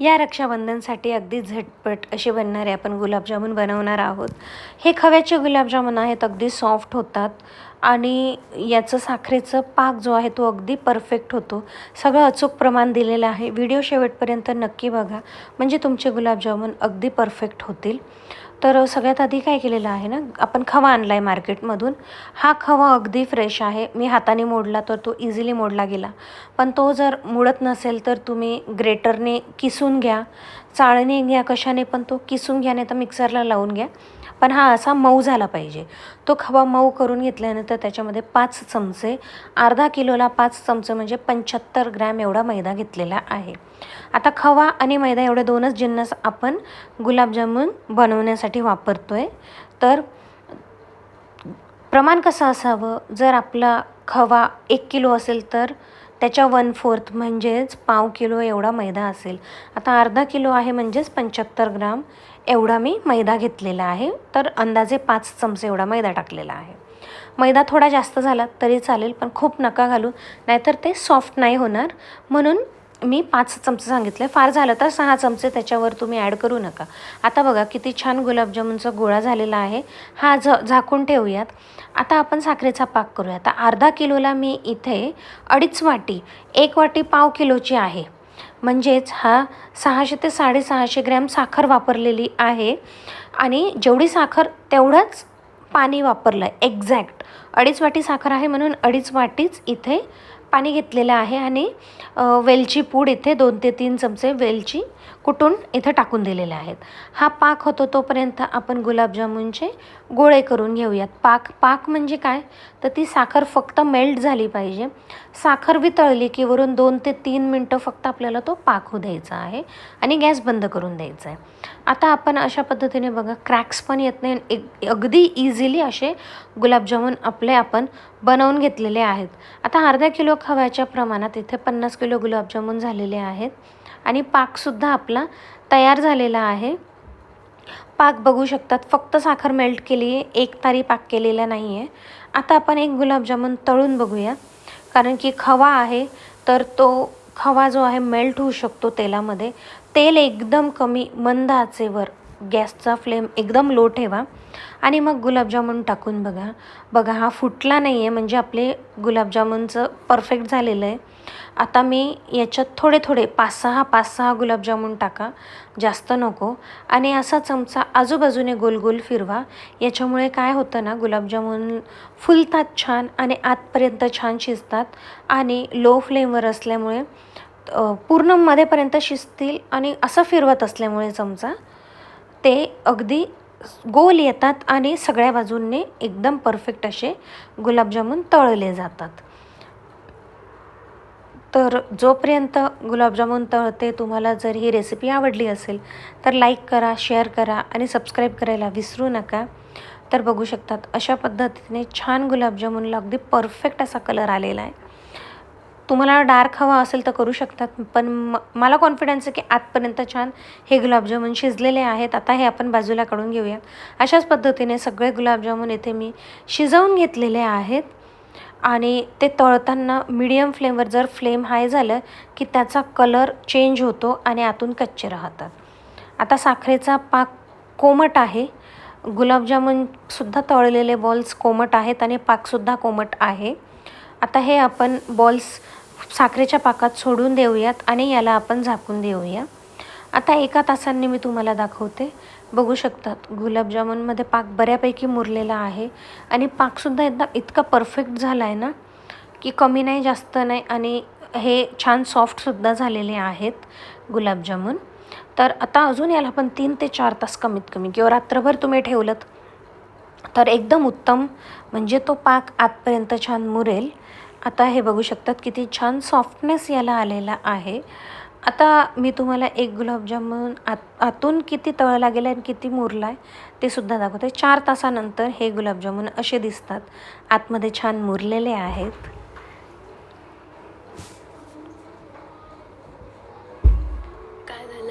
या रक्षाबंधनसाठी अगदी झटपट असे बनणारे आपण गुलाबजामुन बनवणार आहोत. हे खव्याचे गुलाबजामुन आहेत अगदी सॉफ्ट होतात आणि याचं साखरेचं पाक जो आहे तो अगदी परफेक्ट होतो. सगळं अचूक प्रमाण दिलेलं आहे. व्हिडिओ शेवटपर्यंत नक्की बघा. म्हणजे तुमचे गुलाबजामुन अगदी परफेक्ट होतील. तर सगळ्यात आधी काय केलेलं आहे ना आपण खवा आणला आहे मार्केटमधून. हा खवा अगदी फ्रेश आहे. मी हाताने मोडला तर तो इझिली मोडला गेला. पण तो जर मुडत नसेल तर तुम्ही ग्रेटरने किसून घ्या. चाळणी घ्या कशाने पण तो किसून घ्या नाही तर मिक्सरला लावून घ्या. पण हा असा मऊ झाला पाहिजे. तो खवा मऊ करून घेतल्यानंतर त्याच्यामध्ये पाच चमचे अर्धा किलोला पाच चमचे म्हणजे पंच्याहत्तर ग्रॅम एवढा मैदा घेतलेला आहे. आता खवा आणि मैदा एवढे दोनच जिन्नस आपण गुलाबजामुन बनवण्यासाठी वापरतो आहे तर प्रमाण कसं असावं? जर आपला खवा एक किलो असेल तर त्याच्या वन फोर्थ म्हणजेच पाव किलो एवढा मैदा असेल. आता अर्धा किलो आहे म्हणजेच पंच्याहत्तर ग्राम. एवढा मी मैदा घेतलेला आहे. तर अंदाजे पाच चमचे एवढा मैदा टाकलेला आहे. मैदा थोडा जास्त झाला तरी चालेल पण खूप नका घालू. नाहीतर ते सॉफ्ट नाही होणार. म्हणून मी पाच चमचे सांगितले. फार झालं तर सहा चमचे त्याच्यावर तुम्ही ॲड करू नका. आता बघा किती छान गुलाबजामुनचा गोळा झालेला आहे. हा झ झाकून ठेवूयात. आता आपण साखरेचा पाक करूया आता अर्धा किलोला मी इथे अडीच वाटी एक वाटी पाव किलोची आहे. म्हणजेच हा सहाशे ते साडेसहाशे ग्रॅम साखर वापरलेली आहे. आणि जेवढी साखर तेवढंच पाणी वापरलं आहे एक्झॅक्ट अडीच वाटी साखर आहे म्हणून अडीच वाटीच इथे पाणी घेतलेलं आहे आणि वेलची पूड इथे दोन ते तीन चमचे वेलची कुटून इथं टाकून दिलेले आहेत. हा पाक होतो तोपर्यंत आपण गुलाबजामुनचे गोळे करून घेऊयात. पाक पाक म्हणजे काय? तर ती साखर फक्त मेल्ट झाली पाहिजे. साखर वितळली की वरून दोन ते तीन मिनटं फक्त आपल्याला तो पाक होऊ द्यायचा आहे आणि गॅस बंद करून द्यायचा आहे. आता आपण अशा पद्धतीने बघा क्रॅक्स पण येत नाही. एक अगदी इझिली असे गुलाबजामुन आपले आपण बनवून घेतलेले आहेत. आता अर्धा किलो खव्याच्या प्रमाणात इथे पन्नास किलो गुलाबजामुन झालेले आहेत. आणि पाकसुद्धा आपला तयार झालेला आहे. पाक बघू शकतात फक्त साखर मेल्ट केली आहे एक तारी पाक केलेला नाही आहे आता आपण एक गुलाबजामुन तळून बघूया. कारण की खवा आहे तर तो खवा जो आहे मेल्ट होऊ शकतो तेलामध्ये. तेल एकदम कमी मंद आचेवर. गॅसचा फ्लेम एकदम लो ठेवा आणि मग गुलाबजामुन टाकून बघा. बघा हा फुटला नाही आहे म्हणजे आपले गुलाबजामुनचं परफेक्ट झालेलं आहे. आता मी याच्यात थोडे थोडे पाच सहा पाच सहा गुलाबजामुन टाका. जास्त नको. आणि असा चमचा आजूबाजूने गोल गोल फिरवा. याच्यामुळे काय होतं ना गुलाबजामुन फुलतात छान आणि आतपर्यंत छान शिजतात आणि लो फ्लेमवर असल्यामुळे पूर्ण मध्येपर्यंत शिजतील आणि असं फिरवत असल्यामुळे चमचा ते अगदी गोल येतात आणि सगळ्या बाजूंनी एकदम परफेक्ट असे गुलाबजामुन तळले जातात. तर जोपर्यंत गुलाबजामुन तळते तुम्हाला जर ही रेसिपी आवडली असेल तर लाईक करा शेअर करा आणि सबस्क्राईब करायला विसरू नका. तर बघू शकतात अशा पद्धतीने छान गुलाबजामुनला अगदी परफेक्ट असा कलर आलेला आहे. तुम्हाला डार्क हवा असेल तर करू शकतात पण म मला कॉन्फिडन्स आहे की आतपर्यंत छान हे गुलाबजामुन शिजलेले आहेत. आता हे आपण बाजूला काढून घेऊया. अशाच पद्धतीने सगळे गुलाबजामुन येथे मी शिजवून घेतलेले आहेत. आणि ते तळताना मीडियम फ्लेमवर जर फ्लेम हाय झालं की त्याचा कलर चेंज होतो आणि आतून कच्चे राहतात. आता साखरेचा पाक कोमट आहे. गुलाबजामुनसुद्धा तळलेले बॉल्स कोमट आहेत आणि पाकसुद्धा कोमट आहे. आता हे आपण बॉल्स साखरेच्या पाकात सोडून देऊयात आणि याला आपण झाकून देऊया. आता एका तासांनी मी तुम्हाला दाखवते. बघू शकतात गुलाबजामुनमध्ये पाक बऱ्यापैकी मुरलेला आहे आणि पाकसुद्धा एकदा इतका परफेक्ट झाला आहे ना की कमी नाही जास्त नाही आणि हे छान सॉफ्टसुद्धा झालेले आहेत गुलाबजामुन. तर आता अजून याला पण तीन ते चार तास कमीत कमी किंवा रात्रभर तुम्ही ठेवलं तर एकदम उत्तम म्हणजे तो पाक आतपर्यंत छान मुरेल. आता हे बघू शकतात किती छान सॉफ्टनेस याला आलेला आहे. आता मी तुम्हाला एक गुलाबजामुन आत आतून किती तळला गेला आणि किती मुरला आहे ते सुद्धा दाखवते. चार तासानंतर हे गुलाबजामुन असे दिसतात. आतमध्ये छान मुरलेले आहेत.